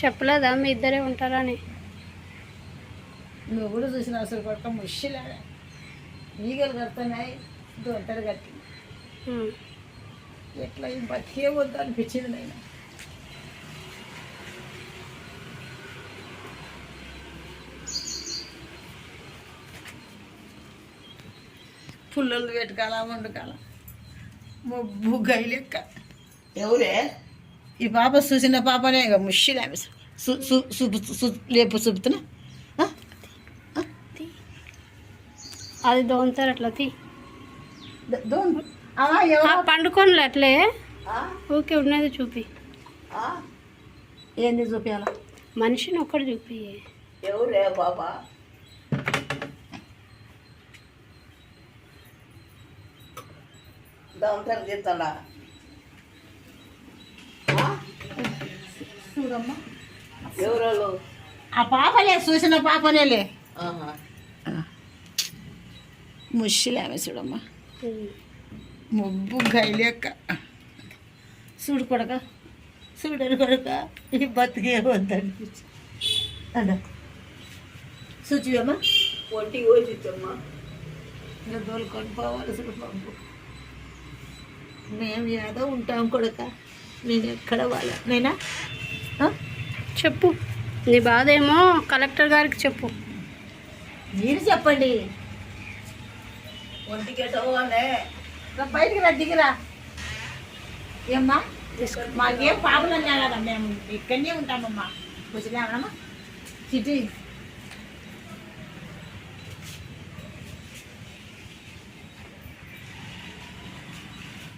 చెప్పలేదా మీ ఇద్దరే ఉంటారని? నువ్వు కూడా చూసిన అసలు కొట్ట ముష్టిలే ఈగలు కడుతున్నాయి దొంతలు కట్టి. ఎట్లా ఈ బతికే వద్దు అనిపించింది నేను. పుల్లలు పెట్టుకాల వండుకాల. మొబ్బు గై లెక్క ఎవరే? ఈ పాప చూసిన పాపనే ఇక. సు సు లేపు చూపుతున్నా ఆ? అది దోంతారు అట్లా తీ. ఎవరో? పండుకోనులే అట్లే. ఆ? ఊకే ఉన్నది చూపి? ఏంది చూపించాల మనిషిని ఒక్కడు చూపి. ఎవరే బాబా? దొంతలు తీస్తాడా? చూడమ్మా. ఎవరోళ్ళు? ఆ పాపలే చూసిన పాపనేలే. ఆహా. ముష్టిలే ఆమె చూడమ్మా. ముబ్బు గైలేక చూడు కొడక. చూడరు కొడక. ఈ బతికే వద్దనిపించి అద చూచివమ్మా ఒంటికి పోసిచ్చమ్మా ఇంకా దోలుకొని పోవాలి చూడు పంపు మేము ఏదో ఉంటాం కొడక. నేను ఎక్కడ వాళ్ళ నేనా? చెప్పు. నీ బాధ ఏమో కలెక్టర్ గారికి చెప్పు. మీరు చెప్పండి. బయటికి రా దిగిరా ఏమ్మా? మాకేం పాపలు అన్నా కదా మేము. ఇక్కడనే ఉంటామమ్మా. ముసలేమమ్మా చిటి